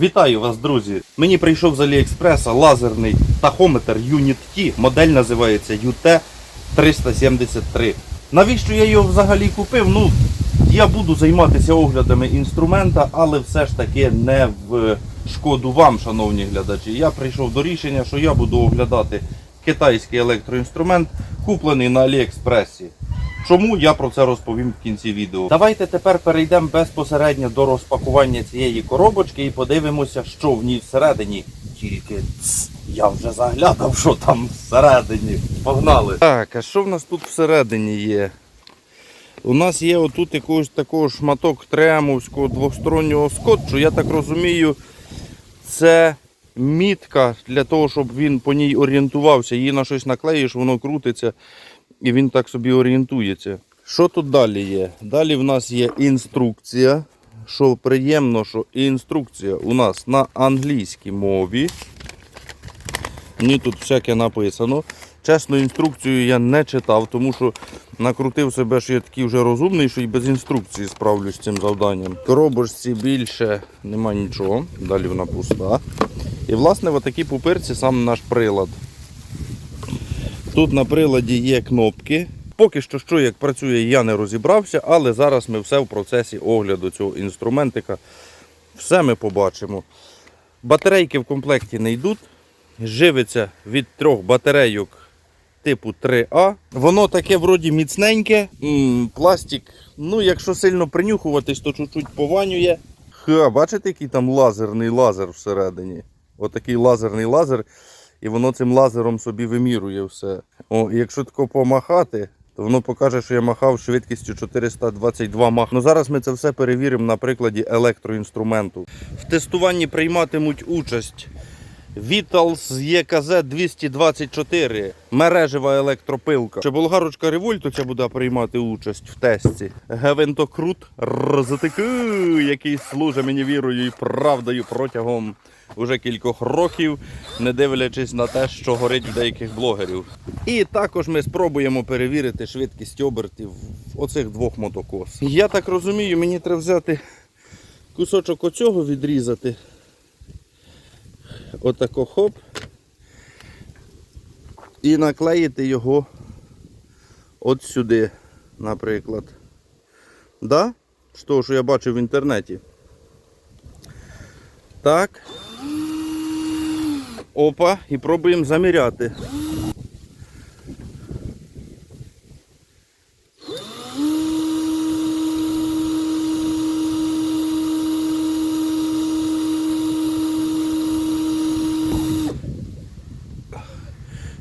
Вітаю вас, друзі! Мені прийшов з Аліекспреса лазерний тахометр Unit T. Модель називається UT373. Навіщо я його взагалі купив? Ну, я буду займатися оглядами інструмента, але все ж таки не в шкоду вам, шановні глядачі. Я прийшов до рішення, що я буду оглядати китайський електроінструмент, куплений на Аліекспресі. Чому я про це розповім в кінці відео? Давайте тепер перейдемо безпосередньо до розпакування цієї коробочки і подивимося, що в ній всередині. Тільки я вже заглядав, що там всередині. Погнали. Так, а що в нас тут всередині є? У нас є отут якогось такого шматок тремовського двостороннього скотчу. Я так розумію, це мітка для того, щоб він по ній орієнтувався. Її на щось наклеїш, воно крутиться і він так собі орієнтується. Що тут далі є? Далі в нас є інструкція. Що приємно, що інструкція у нас на англійській мові. Мені тут всяке написано. Чесно, інструкцію я не читав, тому що накрутив себе, що я такий вже розумний, що і без інструкції справлюсь з цим завданням. Коробочці більше нема нічого, далі вона пуста. І власне в такій пупирці сам наш прилад. Тут на приладі є кнопки. Поки що, що як працює, я не розібрався, але зараз ми все в процесі огляду цього інструментика. Все ми побачимо. Батарейки в комплекті не йдуть. Живиться від трьох батарейок типу 3А. Воно таке вроді міцненьке. М, пластик, ну якщо сильно принюхуватись, то чуть-чуть пованює. Ха, бачите, який там лазерний лазер всередині? Отакий лазерний лазер. І воно цим лазером собі вимірує все. О, якщо тако помахати, то воно покаже, що я махав швидкістю 422 мах. Ну зараз ми це все перевіримо на прикладі електроінструменту. В тестуванні прийматимуть участь Vitals EKZ 224, мережева електропилка. Чи болгарочка Револьту буде приймати участь в тесті. Гевентокрут РЗТК, який служить мені вірою і правдою протягом уже кількох років, не дивлячись на те, що горить в деяких блогерів. І також ми спробуємо перевірити швидкість обертів оцих двох мотокос. Я так розумію, мені треба взяти кусочок оцього відрізати. Отако хоп. І наклеїти його от сюди, наприклад. Да? З того, що я бачив в інтернеті. Так. Опа, і пробуємо заміряти.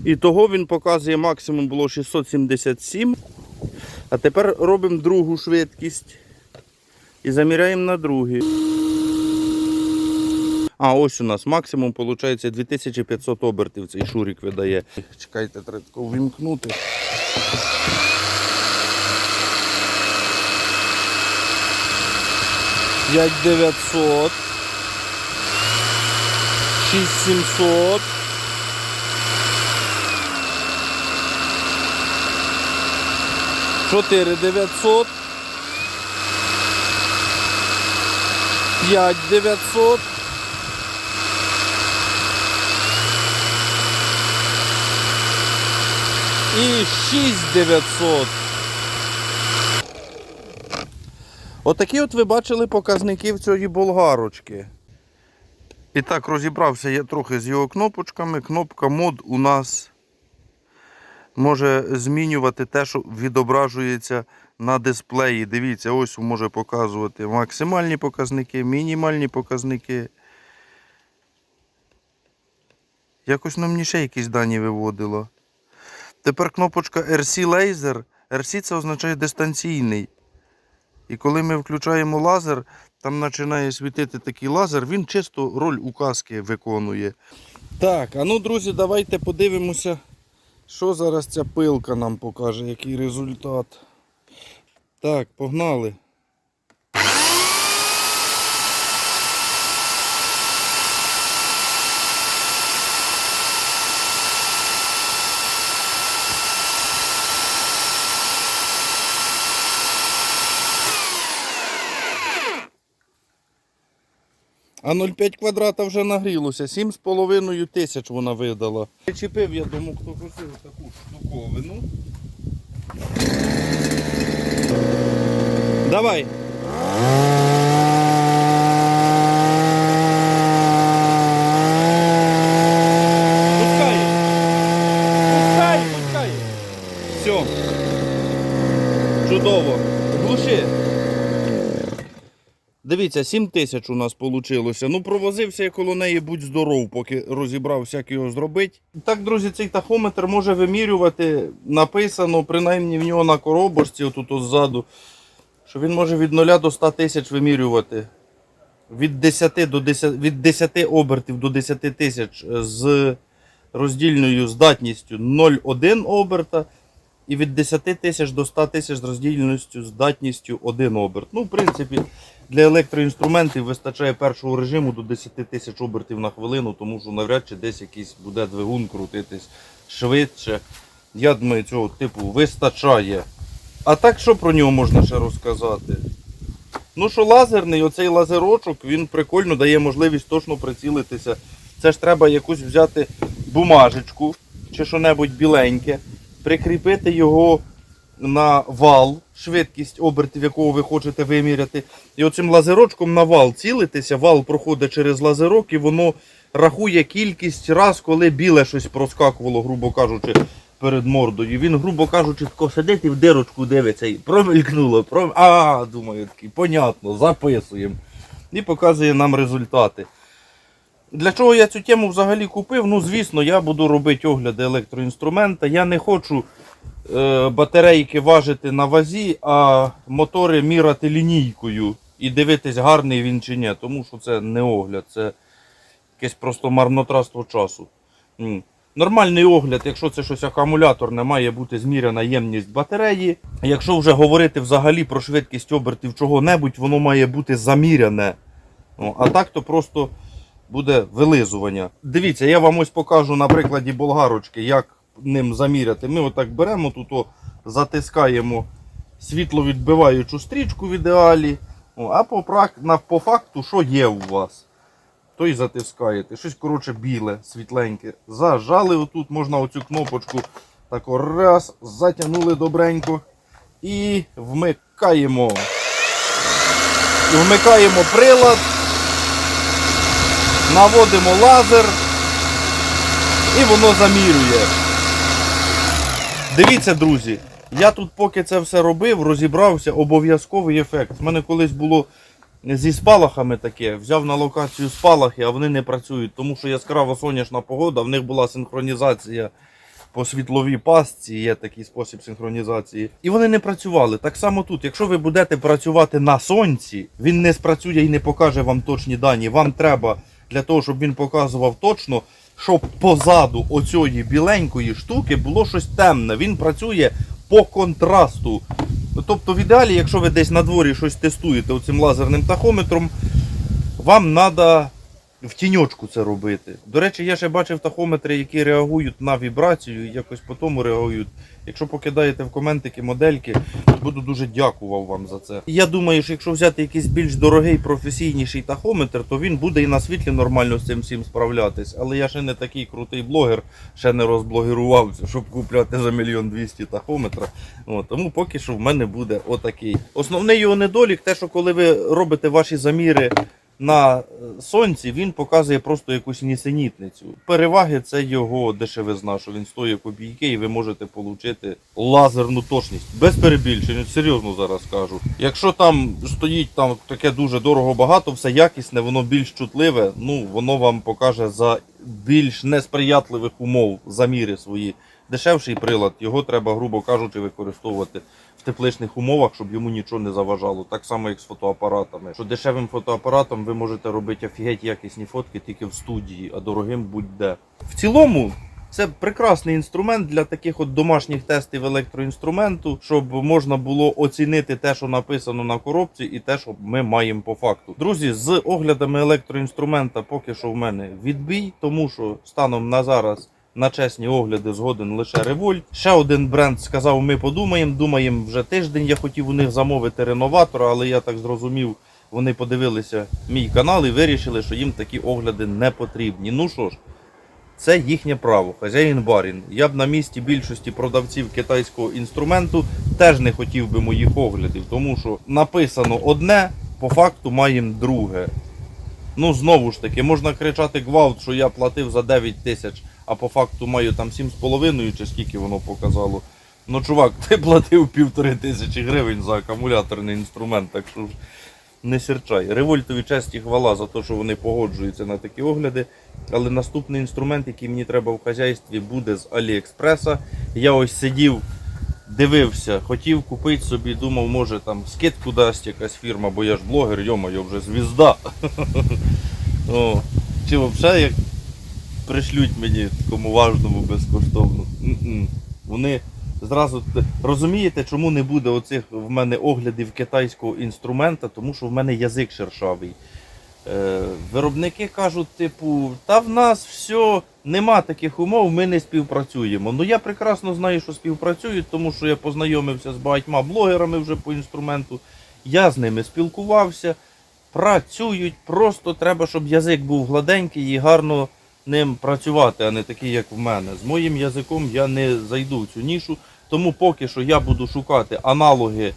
І того він показує максимум було 677. А тепер робимо другу швидкість. І заміряємо на другий. А, ось у нас максимум виходить 2500 обертів цей шурик видає. Чекайте, треба тако ввімкнути. П'ять дев'ятсот. Шість сімсот. Чотири дев'ятсот. П'ять дев'ятсот. І 6900. Отакі от ви бачили показники в цієї болгарочки. І так, розібрався я трохи з його кнопочками. Кнопка мод у нас може змінювати те, що відображується на дисплеї. Дивіться, ось може показувати максимальні показники, мінімальні показники. Якось нам мені ще якісь дані виводило. Тепер кнопочка RC Laser. RC це означає дистанційний. І коли ми включаємо лазер, там починає світити такий лазер, він чисто роль указки виконує. Так, а ну, друзі, давайте подивимося, що зараз ця пилка нам покаже, який результат. Так, погнали. А 0,5 квадрата вже нагрілося, 7,5 тисяч вона видала. Причепив я дому, хто просив таку штуковину. Давай. Пускай. Пускай, пускай. Все. Чудово. Глуши. Дивіться, 7 тисяч у нас вийшло. Ну, провозився я коло неї, будь здоров, поки розібрався, як його зробити. Так, друзі, цей тахометр може вимірювати, написано, принаймні в нього на коробочці, отут ззаду, що він може від 0 до 100 тисяч вимірювати. Від 10, до 10, від 10 обертів до 10 тисяч з роздільною здатністю 0,1 оберта. І від 10 тисяч до 100 тисяч з роздільністю здатністю 1 оберт. Ну, в принципі, для електроінструментів вистачає першого режиму до 10 тисяч обертів на хвилину, тому що навряд чи десь якийсь буде двигун крутитись швидше. Я думаю, цього типу вистачає. А так що про нього можна ще розказати? Ну що лазерний, оцей лазерочок, він прикольно дає можливість точно прицілитися. Це ж треба якусь взяти бумажечку чи що-небудь біленьке, прикріпити його на вал, швидкість обертів, якого ви хочете виміряти. І оцим лазерочком на вал цілитися, вал проходить через лазерок і воно рахує кількість раз, коли біле щось проскакувало, грубо кажучи, перед мордою. Він, грубо кажучи, тако сидить і в дирочку дивиться і промелькнуло. Пром... А, думаю, такий, понятно, записуємо. І показує нам результати. Для чого я цю тему взагалі купив? Ну, звісно, я буду робити огляди електроінструмента. Я не хочу батарейки важити на вазі, а мотори міряти лінійкою і дивитись, гарний він чи ні. Тому що це не огляд, це якесь просто марнотратство часу. Нормальний огляд, якщо це щось акумуляторне, має бути зміряна ємність батареї. Якщо вже говорити взагалі про швидкість обертів чого-небудь, воно має бути заміряне. Ну, а так то просто буде вилизування. Дивіться, я вам ось покажу на прикладі болгарочки, як ним заміряти. Ми отак беремо тут, о, затискаємо світловідбиваючу стрічку в ідеалі. О, а по, по факту, що є у вас? То й затискаєте. Щось коротше біле, світленьке. Зажали отут, можна оцю кнопочку так раз, затягнули добренько. І вмикаємо. І вмикаємо прилад. Наводимо лазер і воно замірює. Дивіться, друзі, я тут поки це все робив, розібрався обов'язковий ефект. У мене колись було зі спалахами таке, взяв на локацію спалахи, а вони не працюють, тому що яскрава сонячна погода, в них була синхронізація по світловій пастці, є такий спосіб синхронізації. І вони не працювали. Так само тут, якщо ви будете працювати на сонці, він не спрацює і не покаже вам точні дані. Вам треба для того, щоб він показував точно, щоб позаду оцієї біленької штуки було щось темне. Він працює по контрасту. Тобто, в ідеалі, якщо ви десь на дворі щось тестуєте оцим лазерним тахометром, вам треба в тіньочку це робити. До речі, я ще бачив тахометри, які реагують на вібрацію, якось по тому реагують. Якщо покидаєте в коментики модельки, буду дуже дякував вам за це. Я думаю, що якщо взяти якийсь більш дорогий професійніший тахометр, то він буде і на світлі нормально з цим всім справлятись. Але я ще не такий крутий блогер, ще не розблогерувався, щоб купляти за мільйон двісті тахометра. От, тому поки що в мене буде отакий. Основний його недолік, те, що коли ви робите ваші заміри на е, сонці, він показує просто якусь нісенітницю. Переваги це його дешевизна, що він стоїть копійки, і ви можете отримати лазерну точність. Без перебільшення, серйозно зараз кажу. Якщо там стоїть там таке дуже дорого багато, все якісне, воно більш чутливе, ну воно вам покаже за більш несприятливих умов заміри свої. Дешевший прилад, його треба, грубо кажучи, використовувати в тепличних умовах, щоб йому нічого не заважало. Так само, як з фотоапаратами. Що дешевим фотоапаратом ви можете робити офігеть якісні фотки тільки в студії, а дорогим будь-де. В цілому. Це прекрасний інструмент для таких от домашніх тестів електроінструменту, щоб можна було оцінити те, що написано на коробці, і те, що ми маємо по факту. Друзі, з оглядами електроінструмента поки що в мене відбій, тому що станом на зараз на чесні огляди згоден лише Револьт. Ще один бренд сказав, ми подумаємо. Думаємо вже тиждень. Я хотів у них замовити реноватора, але я так зрозумів, вони подивилися мій канал і вирішили, що їм такі огляди не потрібні. Ну що ж, це їхнє право, хазяїн барін. Я б на місці більшості продавців китайського інструменту теж не хотів би моїх оглядів, тому що написано одне, по факту маємо друге. Ну, знову ж таки, можна кричати гвалт, що я платив за 9 тисяч, а по факту маю там 7,5 чи скільки воно показало. Ну, чувак, ти платив півтори тисячі гривень за акумуляторний інструмент, так що ж не сірчай. Револьтові честь і хвала за те, що вони погоджуються на такі огляди. Але наступний інструмент, який мені треба в хазяйстві, буде з Аліекспреса. Я ось сидів, дивився, хотів купити собі, думав, може там скидку дасть якась фірма, бо я ж блогер, йома, я вже звізда. Чи взагалі як пришлють мені такому важному безкоштовно. М-м. Вони зразу розумієте, чому не буде оцих в мене оглядів китайського інструмента, тому що в мене язик шершавий. Е, виробники кажуть, типу, та в нас все, нема таких умов, ми не співпрацюємо. Ну я прекрасно знаю, що співпрацюють, тому що я познайомився з багатьма блогерами вже по інструменту. Я з ними спілкувався, працюють. Просто треба, щоб язик був гладенький і гарно ним працювати, а не такий, як в мене. З моїм язиком я не зайду в цю нішу, тому поки що я буду шукати аналоги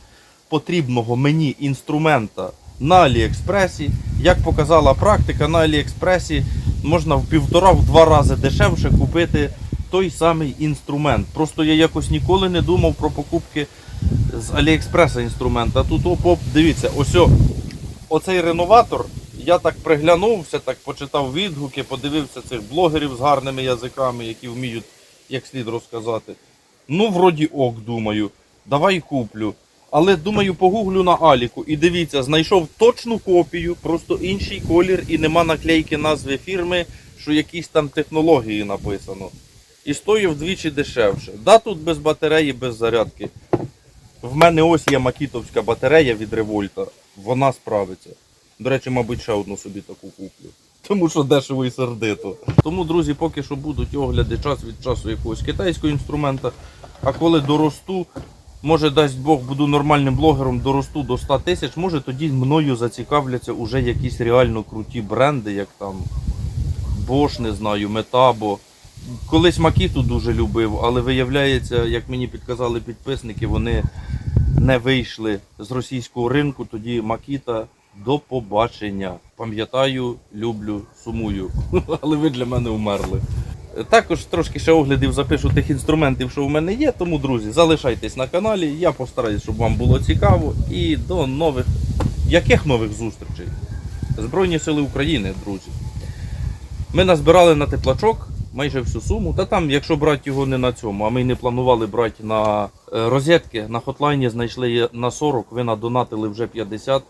потрібного мені інструмента на Аліекспресі. Як показала практика, на Аліекспресі можна в півтора-два рази дешевше купити той самий інструмент. Просто я якось ніколи не думав про покупки з Аліекспреса інструмента. Тут оп-оп, дивіться, ось оцей реноватор. Я так приглянувся, так почитав відгуки, подивився цих блогерів з гарними язиками, які вміють як слід розказати. Ну, вроді ок, думаю, давай куплю. Але думаю, погуглю на Аліку і дивіться, знайшов точну копію, просто інший колір і нема наклейки назви фірми, що якісь там технології написано. І стоїть вдвічі дешевше. Да, тут без батареї, без зарядки. В мене ось є макітовська батарея від Револьта. Вона справиться. До речі, мабуть, ще одну собі таку куплю. Тому що дешево і сердито. Тому, друзі, поки що будуть огляди час від часу якогось китайського інструмента. А коли доросту, може дасть Бог, буду нормальним блогером, доросту до 100 тисяч, може тоді мною зацікавляться уже якісь реально круті бренди, як там Bosch, не знаю, Metabo. Колись Макіту дуже любив, але виявляється, як мені підказали підписники, вони не вийшли з російського ринку, тоді Макіта до побачення. Пам'ятаю, люблю, сумую. Але ви для мене вмерли. Також трошки ще оглядів запишу тих інструментів, що в мене є. Тому, друзі, залишайтесь на каналі. Я постараюсь, щоб вам було цікаво. І до нових. Яких нових зустрічей? Збройні Сили України, друзі. Ми назбирали на теплачок майже всю суму. Та там, якщо брати його не на цьому, а ми не планували брати на е, розетки, на хотлайні знайшли на 40, ви надонатили вже 50,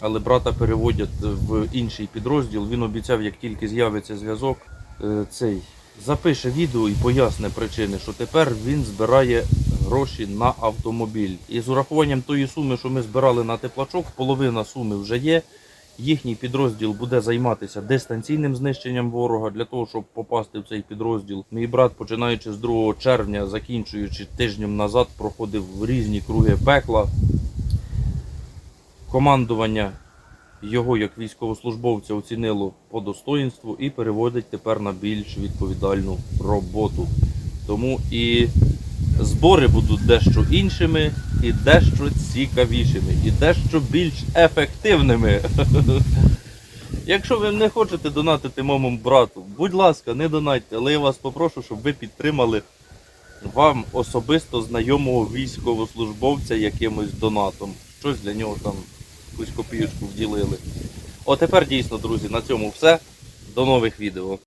але брата переводять в інший підрозділ. Він обіцяв, як тільки з'явиться зв'язок, е, цей запише відео і поясне причини, що тепер він збирає гроші на автомобіль. І з урахуванням тої суми, що ми збирали на теплачок, половина суми вже є. Їхній підрозділ буде займатися дистанційним знищенням ворога для того, щоб попасти в цей підрозділ. Мій брат, починаючи з 2 червня, закінчуючи тижнем назад, проходив різні круги пекла. Командування його як військовослужбовця оцінило по достоїнству і переводить тепер на більш відповідальну роботу. Тому і збори будуть дещо іншими, і дещо цікавішими, і дещо більш ефективними. Якщо ви не хочете донатити моєму брату, будь ласка, не донатьте, але я вас попрошу, щоб ви підтримали вам особисто знайомого військовослужбовця якимось донатом. Щось для нього там, якусь копійку вділили. О, тепер дійсно, друзі, на цьому все. До нових відео.